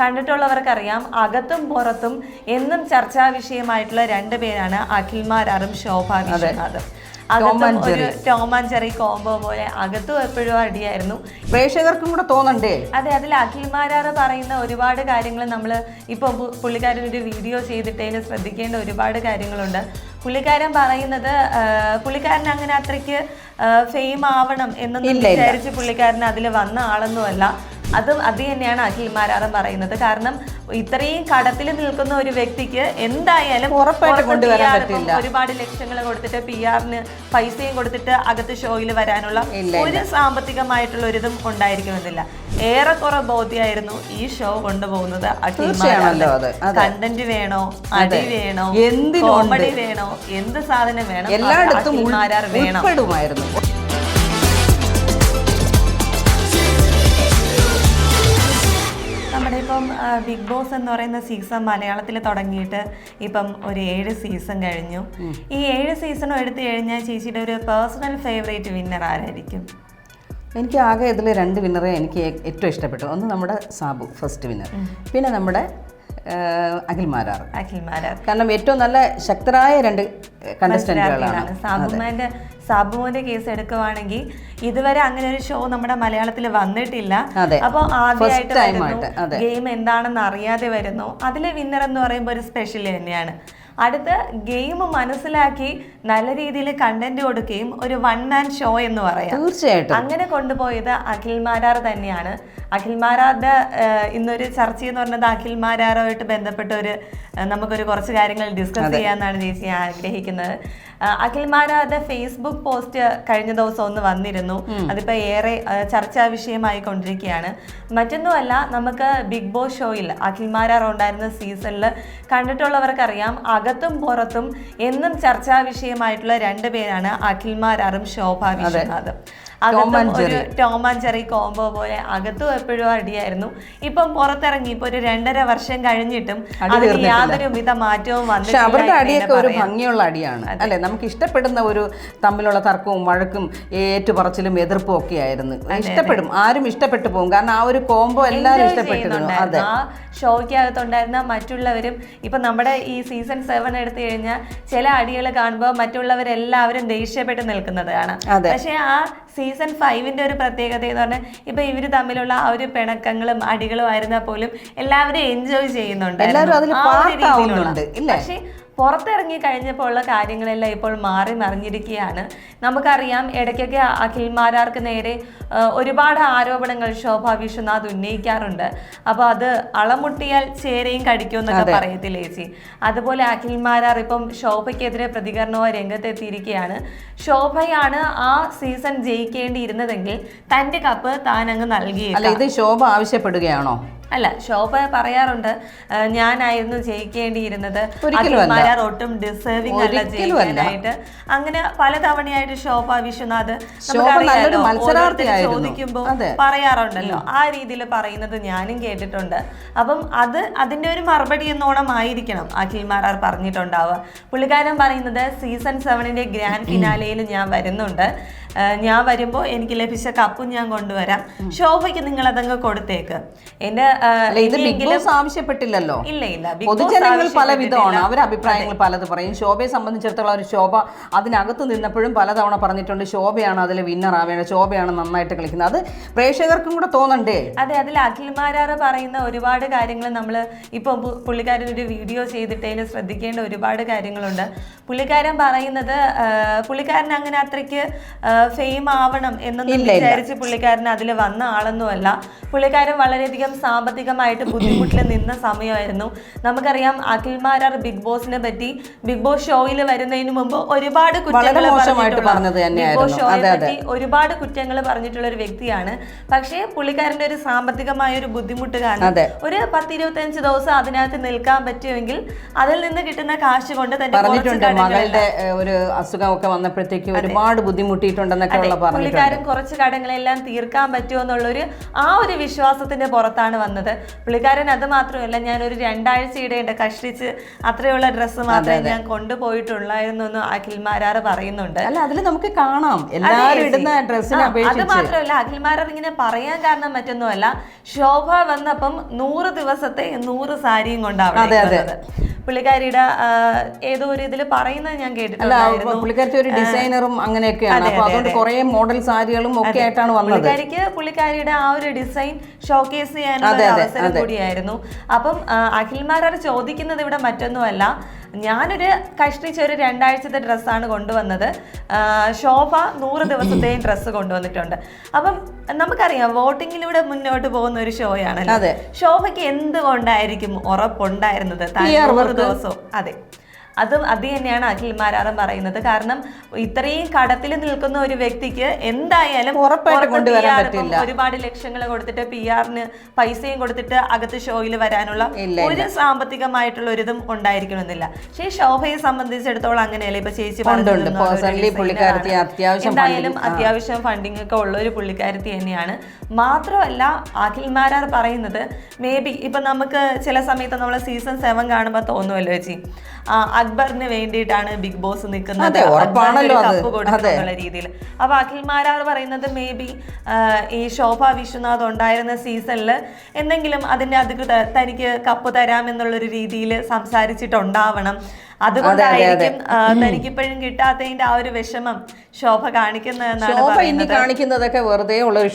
കണ്ടിട്ടുള്ളവർക്കറിയാം അകത്തും പുറത്തും എന്നും ചർച്ചാ വിഷയമായിട്ടുള്ള രണ്ട് പേരാണ് അഖിൽമാരാറും ശോഭ വിശ്വനാഥും. അകത്തും ഒരു ടോം ആൻഡ് കോംബോ പോലെ അകത്തും എപ്പോഴും അടിയായിരുന്നു. പ്രേക്ഷകർക്കും കൂടെ തോന്നണ്ടേ? അതെ അതിൽ അഖിൽമാരാറ് പറയുന്ന ഒരുപാട് കാര്യങ്ങൾ നമ്മൾ ഇപ്പോൾ പുള്ളിക്കാരൻ ഒരു വീഡിയോ ചെയ്തിട്ടതിന് ശ്രദ്ധിക്കേണ്ട ഒരുപാട് കാര്യങ്ങളുണ്ട്. പുള്ളിക്കാരൻ പറയുന്നത് പുള്ളിക്കാരൻ അങ്ങനെ അത്രയ്ക്ക് ഫെയിം ആവണം എന്നൊന്നും വിചാരിച്ച് പുള്ളിക്കാരൻ അതിൽ വന്ന ആളൊന്നുമല്ല. അതും അത് തന്നെയാണ് അഖിൽമാരാറും പറയുന്നത്. കാരണം ഇത്രയും കടത്തിൽ നിൽക്കുന്ന ഒരു വ്യക്തിക്ക് എന്തായാലും കൊണ്ടുവരാൻ പറ്റില്ല. ഒരുപാട് ലക്ഷങ്ങൾ കൊടുത്തിട്ട് പി ആറിന് പൈസയും കൊടുത്തിട്ട് അകത്ത് ഷോയിൽ വരാനുള്ള ഒരു സാമ്പത്തികമായിട്ടുള്ള ഒരിതും ഉണ്ടായിരിക്കുമെന്നില്ല. ഏറെക്കുറെ ബോധ്യമായിരുന്നു ഈ ഷോ കൊണ്ടുപോകുന്നത് അത്. കണ്ടന്റ് വേണോ? അടി വേണോ? കോമഡി വേണോ? എന്ത് സാധനം വേണം? എല്ലായിടത്തും വേണം. ഇപ്പം ബിഗ് ബോസ് എന്ന് പറയുന്ന സീസൺ മലയാളത്തിൽ തുടങ്ങിയിട്ട് ഇപ്പം ഒരു ഏഴ് സീസൺ കഴിഞ്ഞു. ഈ ഏഴ് സീസണും എടുത്തു കഴിഞ്ഞാൽ ചേച്ചിയുടെ ഒരു പേഴ്സണൽ ഫേവറേറ്റ് വിന്നർ ആരായിരിക്കും? എനിക്ക് ആകെ ഇതിൽ രണ്ട് വിന്നറെ എനിക്ക് ഏറ്റവും ഇഷ്ടപ്പെട്ടു. ഒന്ന് നമ്മുടെ സാബു ഫസ്റ്റ് വിന്നർ പിന്നെ നമ്മുടെ അഖിൽ മാരാർ അഖിൽമാരാർ. കാരണം ഏറ്റവും നല്ല ശക്തരായ രണ്ട് കണ്ടസ്റ്റന്റുകളാണ് സാബുമാന്റെ സാബുമോന്റെ കേസ് എടുക്കുവാണെങ്കിൽ ഇതുവരെ അങ്ങനെ ഒരു ഷോ നമ്മുടെ മലയാളത്തിൽ വന്നിട്ടില്ല. അപ്പൊ അപ്പോൾ ആദ്യമായിട്ട്. ഗെയിം എന്താണെന്ന് അറിയാതെ വരുന്നു. അതിലെ വിന്നർ എന്ന് പറയുമ്പോൾ ഒരു സ്പെഷ്യൽ തന്നെയാണ്. അടുത്ത് ഗെയിം മനസ്സിലാക്കി നല്ല രീതിയിൽ കണ്ടന്റ് കൊടുക്കുകയും ഒരു വൺ മാൻ ഷോ എന്ന് പറയാം. തീർച്ചയായിട്ടും. അങ്ങനെ കൊണ്ടുപോയത് അഖിൽ മാരാർ തന്നെയാണ്. അഖിൽ മാരാറിന്റെ ഇന്നൊരു ചർച്ച എന്ന് പറഞ്ഞത് അഖിൽ മാരാറുമായിട്ട് ബന്ധപ്പെട്ട ഒരു നമുക്കൊരു കുറച്ച് കാര്യങ്ങൾ ഡിസ്കസ് ചെയ്യാന്നാണ് ചേച്ചി ആഗ്രഹിക്കുന്നത്. ഏഹ്, അഖിൽ മാരാറുടെ ഫേസ്ബുക്ക് പോസ്റ്റ് കഴിഞ്ഞ ദിവസം ഒന്ന് വന്നിരുന്നു. അതിപ്പോ ഏറെ ചർച്ചാ വിഷയമായി കൊണ്ടിരിക്കുകയാണ്. മറ്റൊന്നുമല്ല നമുക്ക് ബിഗ് ബോസ് ഷോയിൽ അഖിൽമാര ഉണ്ടായിരുന്ന സീസണിൽ കണ്ടിട്ടുള്ളവർക്കറിയാം അകത്തും പുറത്തും എന്നും ചർച്ചാ വിഷയമായിട്ടുള്ള രണ്ടുപേരാണ് പേരാണ് അഖിൽമാരാറും ശോഭ വിശ്വനാഥും. അകത്തും ഒരു ടോം കോംബോ പോലെ അകത്തും എപ്പോഴും അടിയായിരുന്നു. ഇപ്പം പുറത്തിറങ്ങി ഇപ്പൊ ഒരു രണ്ടര വർഷം കഴിഞ്ഞിട്ടും അതിന് യാതൊരു വിധ മാറ്റവും പക്ഷെ അവരുടെ വന്നിട്ടില്ല അടിയൊക്കെ ഒരു. ഭംഗിയുള്ള അടിയാണ്. അല്ലെ? നമുക്ക് ഇഷ്ടപ്പെടുന്ന ഒരു തമ്മിലുള്ള തർക്കവും വഴക്കും ഏറ്റുപറച്ചിലും എതിർപ്പും ഒക്കെ ആയിരുന്നു. ഇഷ്ടപ്പെടും. ആരും ഇഷ്ടപ്പെട്ടു പോകും. കാരണം ആ ഒരു കോംബോ എല്ലാവരും ഇഷ്ടപ്പെട്ടിരുന്നു. അതെ. ആ ഷോയ്ക്കകത്തുണ്ടായിരുന്ന മറ്റുള്ളവരും ഇപ്പൊ നമ്മുടെ ഈ സീസൺ സെവൻ എടുത്തു കഴിഞ്ഞാൽ ചില അടികൾ കാണുമ്പോൾ മറ്റുള്ളവരെല്ലാവരും ദേഷ്യപ്പെട്ട് നിൽക്കുന്നതാണ് അതെ. പക്ഷെ ആ സീസൺ ഫൈവിന്റെ ഒരു പ്രത്യേകത എന്ന് പറഞ്ഞാൽ ഇപ്പൊ ഇവർ തമ്മിലുള്ള ആ ഒരു പിണക്കങ്ങളും അടികളും ആയിരുന്നാൽ പോലും എല്ലാവരും എൻജോയ് ചെയ്യുന്നുണ്ട് എല്ലാവരും അതിൽ? പക്ഷേ പുറത്തിറങ്ങി കഴിഞ്ഞപ്പോൾ ഉള്ള കാര്യങ്ങളെല്ലാം ഇപ്പോൾ മാറി മറിഞ്ഞിരിക്കുകയാണ്. നമുക്കറിയാം ഇടയ്ക്കൊക്കെ അഖിൽമാരാർക്ക് നേരെ ഒരുപാട് ആരോപണങ്ങൾ ശോഭ വിശ്വനാഥ് ഉന്നയിക്കാറുണ്ട്. അപ്പോൾ അത് അളമുട്ടിയാൽ ചേരയും കടിക്കും എന്നൊക്കെ പറയത്തില്ലേ ചേച്ചി? അതുപോലെ അഖിൽമാരാർ ഇപ്പം ശോഭയ്ക്കെതിരെ പ്രതികരണവുമായി രംഗത്തെത്തിയിരിക്കുകയാണ്. ശോഭയാണ് ആ സീസൺ ജയിക്കേണ്ടിയിരുന്നതെങ്കിൽ തന്റെ കപ്പ് താൻ അങ്ങ് നൽകി ഇത് ശോഭ ആവശ്യപ്പെടുകയാണോ? അല്ല ശോഭ പറയാറുണ്ട് ഞാനായിരുന്നു ജയിക്കേണ്ടിയിരുന്നത്. ഒട്ടും ഡിസേർവിംഗ് അല്ല. ജയിക്കാനായിട്ട്. അങ്ങനെ പലതവണയായിട്ട് ശോഭ വിശ്വനാഥ് ചോദിക്കുമ്പോൾ. പറയാറുണ്ടല്ലോ. ആ രീതിയിൽ പറയുന്നത് ഞാനും കേട്ടിട്ടുണ്ട്. അപ്പം അത് അതിന്റെ ഒരു മറുപടി എന്നോണം ആയിരിക്കണം അഖിൽ മാരാർ പറഞ്ഞിട്ടുണ്ടാവുക. പുള്ളിക്കാരൻ പറയുന്നത് സീസൺ സെവനിന്റെ ഗ്രാൻഡ് ഫിനാലയിൽ ഞാൻ വരുന്നുണ്ട്. ഞാൻ വരുമ്പോൾ എനിക്ക് ലഭിച്ച കപ്പും ഞാൻ കൊണ്ടുവരാം. ശോഭയ്ക്ക് നിങ്ങൾ അതങ്ങ് കൊടുത്തേക്ക്. എന്റെ ഇത് ബിഗ് ബോസ് ആവശ്യപ്പെട്ടില്ലല്ലോ? ഇല്ല ഇല്ല. പൊതുജനങ്ങൾ പല വിധമാണ്. ആവശ്യപ്പെട്ടിട്ടില്ല. അവരുടെ അഭിപ്രായങ്ങൾ പലത് പറയും. ശോഭയെ സംബന്ധിച്ചിടത്തോളം ഒരു ശോഭ അതിനകത്ത് നിന്നപ്പോഴും പലതവണ പറഞ്ഞിട്ടുണ്ട് ശോഭയാണ് അതിൽ വിന്നർ ആവേണ്ടത് ശോഭയാണ് നന്നായിട്ട് കളിക്കുന്നത്. അത് പ്രേക്ഷകർക്കും കൂടെ തോന്നണ്ടേ? അതെ അതിൽ അഖിൽമാരാറ് പറയുന്ന ഒരുപാട് കാര്യങ്ങൾ നമ്മൾ ഇപ്പൊ പുള്ളിക്കാരൻ ഒരു വീഡിയോ ചെയ്തിട്ടതിൽ ശ്രദ്ധിക്കേണ്ട ഒരുപാട് കാര്യങ്ങളുണ്ട്. പുള്ളിക്കാരൻ പറയുന്നത് പുള്ളിക്കാരൻ അങ്ങനെ അത്രയ്ക്ക് ഫെയിം ആവണം എന്നൊന്നും വിചാരിച്ച് പുള്ളിക്കാരൻ അതിൽ വന്ന ആളൊന്നുമല്ല. പുള്ളിക്കാരൻ വളരെയധികം സാമ്പത്തികമായിട്ട് ബുദ്ധിമുട്ടിൽ നിന്ന സമയമായിരുന്നു. നമുക്കറിയാം അഖിൽമാരാർ ബിഗ് ബോസിനെ പറ്റി ബിഗ് ബോസ് ഷോയിൽ വരുന്നതിന് മുമ്പ് ഒരുപാട് കുറ്റങ്ങൾ ബിഗ് ബോസ് ഷോയെ. പറ്റി ഒരുപാട് കുറ്റങ്ങൾ പറഞ്ഞിട്ടുള്ള ഒരു വ്യക്തിയാണ്. പക്ഷേ പുള്ളിക്കാരന്റെ ഒരു സാമ്പത്തികമായ ഒരു ബുദ്ധിമുട്ട് കാരണം ഒരു പത്ത് ഇരുപത്തഞ്ച് ദിവസം അതിനകത്ത് നിൽക്കാൻ പറ്റുമെങ്കിൽ അതിൽ നിന്ന് കിട്ടുന്ന കാശ് കൊണ്ട് തന്നെ കുറച്ച് പറഞ്ഞിട്ടുണ്ട് മകളുടെ ഒരു അസുഖമൊക്കെ വന്നപ്പോഴത്തേക്ക് ഒരുപാട് ബുദ്ധിമുട്ടിയിട്ടുണ്ട്. ഉണ്ടെന്നൊക്കെ ഉള്ള പുള്ളിക്കാരൻ കുറച്ച് കടങ്ങളെല്ലാം തീർക്കാൻ പറ്റുമോ എന്നുള്ളൊരു ആ ഒരു വിശ്വാസത്തിന്റെ പുറത്താണ് വന്നത്. പുള്ളിക്കാരൻ അത് മാത്രമല്ല ഞാൻ ഒരു രണ്ടാഴ്ചയുടെ ഉണ്ട് കഷ്ടിച്ച് അത്രയുള്ള ഡ്രസ്സ് മാത്രമേ ഞാൻ കൊണ്ടുപോയിട്ടുള്ളായിരുന്നു എന്ന് അഖിൽമാരാർ പറയുന്നുണ്ട്. അല്ല അതിൽ നമുക്ക് കാണാം. എല്ലാവരും ഇടുന്ന ഡ്രസ്സിനെ അത് മാത്രമല്ല അഖിൽമാരർ ഇങ്ങനെ പറയാൻ കാരണം മറ്റൊന്നുമല്ല ശോഭ വന്നപ്പം നൂറ് ദിവസത്തെ നൂറ് സാരിയും വന്നത്. പുള്ളിക്കാരിയുടെ ഏതോ ഒരു ഇതിൽ പറയുന്നത് ഞാൻ കേട്ടിട്ടുണ്ട് കേട്ടിട്ടുണ്ടായിരുന്നു. ഒരു ഡിസൈനറും അങ്ങനെയൊക്കെയാണ്. അപ്പോൾ അതുകൊണ്ട് കുറേ മോഡൽ സാരികളും ഒക്കെ ആയിട്ടാണ് വന്നത്. പുള്ളിക്കാരിക്ക് പുള്ളിക്കാരിയുടെ ആ ഒരു ഡിസൈൻ ഷോക്കേസ് ചെയ്യാനുള്ള അവസരം കൂടിയായിരുന്നു. അപ്പം ആ, അഖിൽമാരാർ ചോദിക്കുന്നത് ഇവിടെ മറ്റൊന്നുമല്ല. ഞാനൊരു കഷ്ടിച്ച ഒരു രണ്ടാഴ്ചത്തെ ഡ്രസ്സാണ് കൊണ്ടുവന്നത്. ശോഭ നൂറ് ദിവസത്തെയും ഡ്രസ്സ് കൊണ്ടുവന്നിട്ടുണ്ട്. അപ്പം നമുക്കറിയാം വോട്ടിങ്ങിലൂടെ മുന്നോട്ട് പോകുന്ന ഒരു ഷോയാണല്ലോ. ശോഭയ്ക്ക് എന്തുകൊണ്ടായിരിക്കും ഉറപ്പുണ്ടായിരുന്നത്? ദിവസവും. അതെ. അതും അത് തന്നെയാണ് അഖിൽ മാരാറം പറയുന്നത്. കാരണം ഇത്രയും കടത്തിൽ നിൽക്കുന്ന ഒരു വ്യക്തിക്ക് എന്തായാലും. ഒരുപാട് ലക്ഷങ്ങൾ കൊടുത്തിട്ട് പി ആറിന് പൈസയും കൊടുത്തിട്ട് അകത്ത് ഷോയിൽ വരാനുള്ള ഒരു സാമ്പത്തികമായിട്ടുള്ള ഒരിതും ഉണ്ടായിരിക്കണമെന്നില്ല. പക്ഷേ ശോഭയെ സംബന്ധിച്ചിടത്തോളം അങ്ങനെയല്ല? ഇപ്പൊ ചേച്ചി എന്തായാലും അത്യാവശ്യം ഫണ്ടിങ് ഒക്കെ ഉള്ള ഒരു പുള്ളിക്കാരത്തി തന്നെയാണ്. മാത്രമല്ല അഖിൽ മാരാർ പറയുന്നത് മേ ബി ഇപ്പൊ നമുക്ക് ചില സമയത്ത് നമ്മൾ സീസൺ സെവൻ കാണുമ്പോൾ തോന്നുമല്ലോ ചേച്ചി. അക്ബറിന് വേണ്ടിയിട്ടാണ് ബിഗ് ബോസ് നിൽക്കുന്നത്. രീതിയിൽ. അപ്പൊ അഖിൽ മാരാർ പറയുന്നത് മേ ബി ഈ ശോഭ വിശ്വനാഥ് ഉണ്ടായിരുന്ന സീസണിൽ എന്തെങ്കിലും അതിന്റെ അധികൃതർ തനിക്ക് കപ്പ് തരാമെന്നുള്ളൊരു രീതിയിൽ സംസാരിച്ചിട്ടുണ്ടാവണം. അതുകൊണ്ടായിരിക്കും തനിക്കിപ്പോഴും കിട്ടാത്തതിന്റെ ആ ഒരു വിഷമം ശോഭ കാണിക്കുന്നതെന്നാണ് ശോഭ ഇനി കാണിക്കുന്നതൊക്കെ വെറുതെ ഉള്ള ഒരു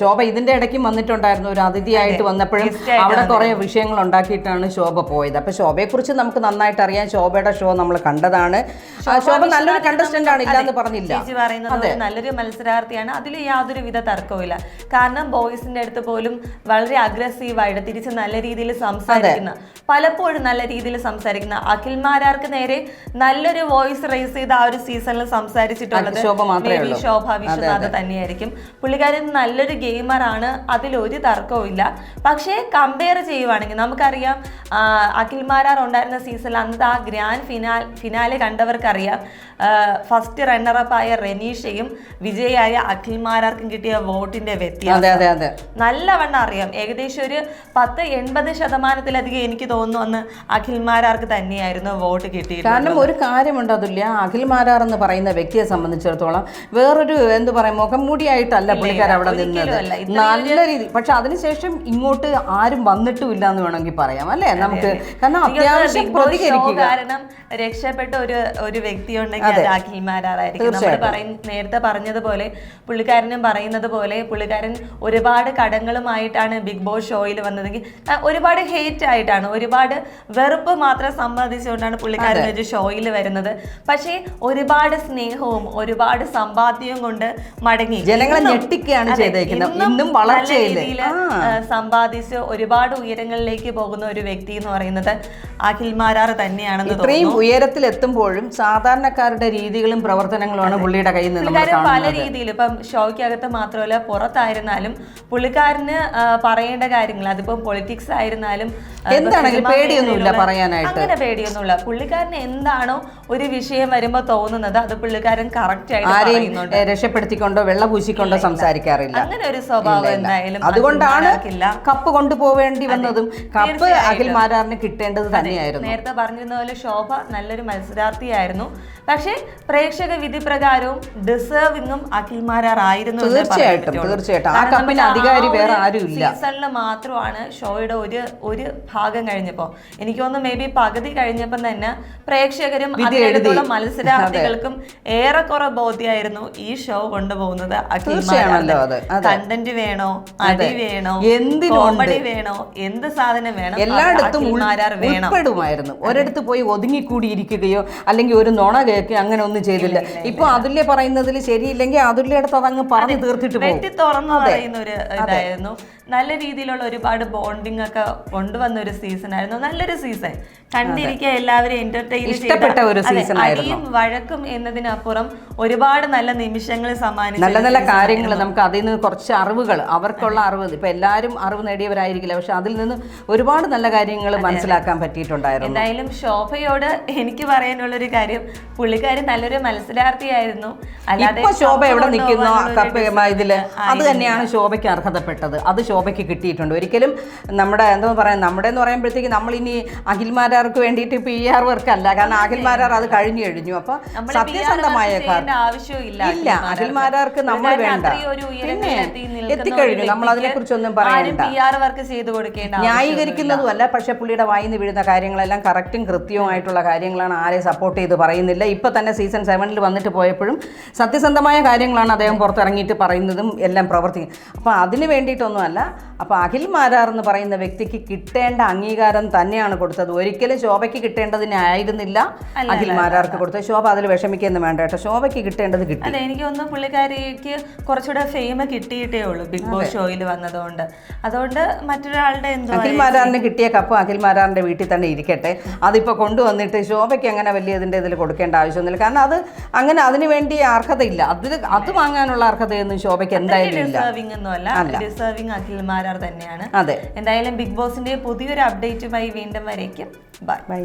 ശോഭ ഇതിന്റെ ഇടയ്ക്ക് വന്നിട്ടുണ്ടായിരുന്നു ഒരു അതിഥിയായിട്ട് വന്നപ്പോഴും അവിടെ കുറെ വിഷയങ്ങൾ ഉണ്ടാക്കിയിട്ടാണ് ശോഭ പോയത്. അപ്പൊ ശോഭയെ കുറിച്ച് നമുക്ക് നന്നായിട്ട് അറിയാം. ശോഭയുടെ ഷോ നമ്മൾ കണ്ടതാണ്. ശോഭ നല്ലൊരു കണ്ടസ്റ്റന്റ് ആണ് ഇല്ലാന്ന് പറഞ്ഞില്ല. പറയുന്നത് നല്ലൊരു മത്സരാർത്ഥിയാണ്. അതിൽ യാതൊരു വിധ തർക്കവുമില്ല. കാരണം ബോയ്സിന്റെ അടുത്ത് പോലും വളരെ അഗ്രസീവായിട്ട് തിരിച്ച് നല്ല രീതിയിൽ സംസാരിക്കുന്ന പലപ്പോഴും നല്ല രീതിയിൽ സംസാരിക്കുന്ന അഖിൽമാരാർക്ക് നേരെ നല്ലൊരു വോയിസ് റേസ് ചെയ്ത് ആ ഒരു സീസണിൽ സംസാരിച്ചിട്ടുള്ളത് ശോഭ. വിശ്വനാഥ് തന്നെയായിരിക്കും. പുള്ളിക്കാരൻ നല്ലൊരു ഗെയിമറാണ് അതിൽ ഒരു തർക്കവും ഇല്ല. പക്ഷേ കമ്പയർ ചെയ്യുവാണെങ്കിൽ നമുക്കറിയാം അഖിൽമാരാർ അഖിൽ മാരാർ ഉണ്ടായിരുന്ന സീസണിൽ അന്ന് ആ ഗ്രാൻഡ് ഫിനാൽ ഫിനാലെ കണ്ടവർക്കറിയാം. ഫസ്റ്റ് റണ്ണറപ്പായ റെനീഷയും വിജയായ അഖിൽമാരാർക്കും കിട്ടിയ വോട്ടിന്റെ വ്യത്യാസം. നല്ലവണ്ണം അറിയാം. ഏകദേശം ഒരു പത്ത് എൺപത് ശതമാനത്തിലധികം എനിക്ക് തോന്നുന്നു അന്ന് അഖിൽമാരാർക്ക് തന്നെയായിരുന്നു വോട്ട്. കിട്ടിയിട്ടുള്ളത് കാരണം ഒരു കാര്യമുണ്ട് അതുല്യ. അഖിൽ മാരാർ എന്ന് പറയുന്ന വ്യക്തിയെ സംബന്ധിച്ചിടത്തോളം വേറൊരു എന്ത് പറയാം മുഖംമൂടിയായിട്ടല്ല പുള്ളിക്കാർ അവിടെ നിന്നത്. നല്ല രീതി പക്ഷെ അതിനുശേഷം ഇങ്ങോട്ട് ആരും വന്നിട്ടും ഇല്ല എന്ന് വേണമെങ്കിൽ പറയാം അല്ലേ? നമുക്ക് കാരണം അത്യാവശ്യം പ്രതികരിക്കും പ്രതികരിക്കുക. കാരണം രക്ഷപ്പെട്ട ഒരു ഒരു വ്യക്തി ഉണ്ടെങ്കിൽ അഖിൽ മാരാറായിരിക്കും. നമ്മൾ പറയും നേരത്തെ പറഞ്ഞതുപോലെ പുള്ളിക്കാരനും പറയുന്നത് പോലെ പുള്ളിക്കാരൻ ഒരുപാട് കടങ്ങളുമായിട്ടാണ് ബിഗ് ബോസ് ഷോയിൽ വന്നതെങ്കിൽ ഒരുപാട് ഹേറ്റ് ആയിട്ടാണ് ഒരുപാട് വെറുപ്പ് മാത്രം സമ്പാദിച്ചുകൊണ്ടാണ് പുള്ളിക്കാരൻ ഒരു ഷോയിൽ വരുന്നത്. പക്ഷേ ഒരുപാട് സ്നേഹവും ഒരുപാട് സമ്പാദ്യവും കൊണ്ട് മടങ്ങി. ജനങ്ങളെ ഞെട്ടിക്കുകയാണ് ചെയ്തേക്കുന്നത്. ഇന്നും സമ്പാദിച്ച് ഒരുപാട് ഉയരങ്ങളിലേക്ക് പോകുന്ന ഒരു വ്യക്തി എന്ന് പറയുന്നത് അഖിൽ മാരാർ തന്നെയാണെന്ന് ഇത്രയും ഉയരത്തിൽ എത്തുമ്പോഴും സാധാരണക്കാരുടെ രീതികളും പ്രവർത്തനങ്ങളുമാണ് പുള്ളിയുടെ കയ്യിൽ നിന്ന് പല രീതിയിൽ ഇപ്പം ഷോയ്ക്കകത്ത് മാത്രമല്ല പുറത്തായിരുന്നാലും പുള്ളിക്കാരന് പറയേണ്ട കാര്യങ്ങൾ അതിപ്പം പൊളിറ്റിക്സ് ആയിരുന്നാലും എന്താണെങ്കിലും പേടിയൊന്നുമില്ല പറയാനായിട്ട്. അങ്ങനെ പേടിയൊന്നുമില്ല. പുള്ളിക്കാരന് എന്താണോ ഒരു വിഷയം വരുമ്പോ തോന്നുന്നത് അത് പുള്ളിക്കാരൻ കറക്റ്റ് ആയിട്ട് രക്ഷപ്പെടുത്തിക്കൊണ്ടോ വെള്ള പൂശിക്കൊണ്ടോ സംസാരിക്കാറില്ല അങ്ങനെ ഒരു സ്വഭാവം എന്തായാലും അതുകൊണ്ടാണ്. കപ്പ് കൊണ്ടുപോവേണ്ടി വന്നതും കപ്പ്. അഖിൽ മാരാറിന് കിട്ടേണ്ടത് തന്നെയായിരുന്നു നേരത്തെ പറഞ്ഞിരുന്ന പോലെ ശോഭ നല്ലൊരു മത്സരാർത്ഥിയായിരുന്നു പക്ഷേ പ്രേക്ഷക വിധി പ്രകാരവും ആയിരുന്നു എന്നേ പറയാൻ തീർച്ചയായിട്ടും, തീർച്ചയായിട്ടും. ആ കപ്പിന് അധികാരി വേറെ ആരുമില്ല. സീസണിൽ മാത്രമാണ് ഷോയുടെ ഒരു ഒരു ഭാഗം കഴിഞ്ഞപ്പോൾ എനിക്ക് തോന്നുന്നു മേ ബി പകുതി കഴിഞ്ഞപ്പം തന്നെ പ്രേക്ഷകരും അതിനടുത്തുള്ള. മത്സരാർത്ഥികൾക്കും ഏറെക്കുറെ ബോധ്യമായിരുന്നു ഈ ഷോ കൊണ്ടുപോകുന്നത്. കണ്ടന്റ് വേണോ? അടി വേണോ? എന്ത് കോമഡി വേണോ? എന്ത് സാധനം വേണം? എല്ലായിടത്തും ഉൾപ്പെടുമായിരുന്നു. ഒരിടത്ത് പോയി ഒതുങ്ങിക്കൂടിയിരിക്കുകയോ അല്ലെങ്കിൽ ഒരു നുണ കേൾക്കുകയോ അങ്ങനെ ഒന്നും ചെയ്തില്ല. ഇപ്പൊ അതുല്യ പറയുന്നതിൽ ശരിയില്ലെങ്കിൽ അതുല്യടുത്ത് അതങ്ങ് പറഞ്ഞു തീർത്തിട്ട് വെട്ടി തുറന്നു പറയുന്ന ഒരു ഇതായിരുന്നു. നല്ല രീതിയിലുള്ള ഒരുപാട് ബോണ്ടിങ് ഒക്കെ കൊണ്ടുവന്ന ഒരു സീസൺ ആയിരുന്നു. നല്ലൊരു സീസൺ കണ്ടിരിക്കുക എല്ലാവരും എന്റർടൈൻ ഇഷ്ടപ്പെട്ട ഒരു സീസൺ ആയിരുന്നു. വഴക്കും എന്നതിനപ്പുറം ഒരുപാട് നല്ല നിമിഷങ്ങൾ സമ്മാനിച്ചു നല്ല നല്ല കാര്യങ്ങൾ നമുക്ക് അതിൽ നിന്ന് കുറച്ച് അറിവുകൾ അവർക്കുള്ള അറിവ്. ഇപ്പൊ എല്ലാവരും അറിവ് നേടിയവരായിരിക്കില്ല. പക്ഷെ അതിൽ നിന്ന് ഒരുപാട് നല്ല കാര്യങ്ങൾ മനസ്സിലാക്കാൻ പറ്റിയിട്ടുണ്ടായിരുന്നു. എന്തായാലും ശോഭയോട് എനിക്ക് പറയാനുള്ള ഒരു കാര്യം പുള്ളിക്കാരി നല്ലൊരു മത്സരാർത്ഥിയായിരുന്നു. അല്ലാതെ ശോഭ എവിടെ നിൽക്കുന്നു? കപ്പ് ഇതിൽ. അത് തന്നെയാണ് ശോഭയ്ക്ക് അർഹതപ്പെട്ടത്. അത് ശോഭയ്ക്ക് കിട്ടിയിട്ടുണ്ട്. ഒരിക്കലും നമ്മുടെ എന്താ പറയുക നമ്മുടെ എന്ന് പറയുമ്പോഴത്തേക്ക് നമ്മൾ ഇനി അഖിൽമാരാർക്ക് വേണ്ടിയിട്ട് പി ആർ വർക്ക് അല്ല. കാരണം അഖിൽമാരാർ അത് കഴിഞ്ഞു കഴിഞ്ഞു. അപ്പൊ സത്യസന്ധമായ ആവശ്യമില്ല ഇല്ല അഖിൽമാരാർക്ക്. നമ്മൾ വേണ്ട. പിന്നെ എത്തിക്കഴിഞ്ഞു. നമ്മൾ അതിനെ കുറിച്ചൊന്നും ആരും പറയണ്ട ന്യായീകരിക്കുന്നതും അല്ല. പക്ഷെ പുള്ളിയുടെ വായിന്ന് വീഴുന്ന കാര്യങ്ങളെല്ലാം കറക്റ്റും കൃത്യവുമായിട്ടുള്ള കാര്യങ്ങളാണ് ആരെ സപ്പോർട്ട് ചെയ്ത് പറയുന്നില്ല. ഇപ്പൊ തന്നെ സീസൺ സെവനിൽ വന്നിട്ട് പോയപ്പോഴും സത്യസന്ധമായ കാര്യങ്ങളാണ് അദ്ദേഹം പുറത്തിറങ്ങിയിട്ട് പറയുന്നതും എല്ലാം പ്രവർത്തിക്കും. അപ്പോൾ അതിന് വേണ്ടിയിട്ടൊന്നുമല്ല. nada അപ്പോൾ അഖിൽ മാരാർ എന്ന് പറയുന്ന വ്യക്തിക്ക് കിട്ടേണ്ട അംഗീകാരം തന്നെയാണ് കൊടുത്തത്. ഒരിക്കലും ശോഭയ്ക്ക് കിട്ടേണ്ടതിനായിരുന്നില്ല അഖിൽ മാരാർക്ക് കൊടുത്തത്. ശോഭ അതിൽ വിഷമിക്കുന്നു വേണ്ട കേട്ടോ. ശോഭയ്ക്ക് കിട്ടേണ്ടത് കിട്ടി. അല്ല എനിക്ക് തോന്നുന്നു പുള്ളിക്കാരിക്ക് കുറച്ചുകൂടെ ഫെയിം കിട്ടിയിട്ടേ ഉള്ളൂ ബിഗ് ബോസ് ഷോയിൽ വന്നതുകൊണ്ട്. അതുകൊണ്ട് മറ്റൊരാളുടെ എന്തോ അഖിൽ മാരാറിന് കിട്ടിയ കപ്പ് അഖിൽ മാരാറിന്റെ വീട്ടിൽ തന്നെ ഇരിക്കട്ടെ. അതിപ്പോൾ കൊണ്ടുവന്നിട്ട് ശോഭയ്ക്ക് അങ്ങനെ വലിയ ഇതിന്റെ ഇതിൽ കൊടുക്കേണ്ട ആവശ്യമൊന്നുമില്ല. കാരണം അത് അങ്ങനെ അതിന് വേണ്ടി അർഹതയില്ല. അതിൽ അത് വാങ്ങാനുള്ള അർഹതയൊന്നും ശോഭയ്ക്ക് എന്തായാലും ഇല്ല. ഡിസേർവിംഗ് ഒന്നുമല്ല ഡിസേർവിംഗ് അഖിൽ തന്നെയാണ്. അതെ. എന്തായാലും ബിഗ് ബോസിന്റെ പുതിയൊരു അപ്ഡേറ്റുമായി വീണ്ടും വരേക്കും. Bye bye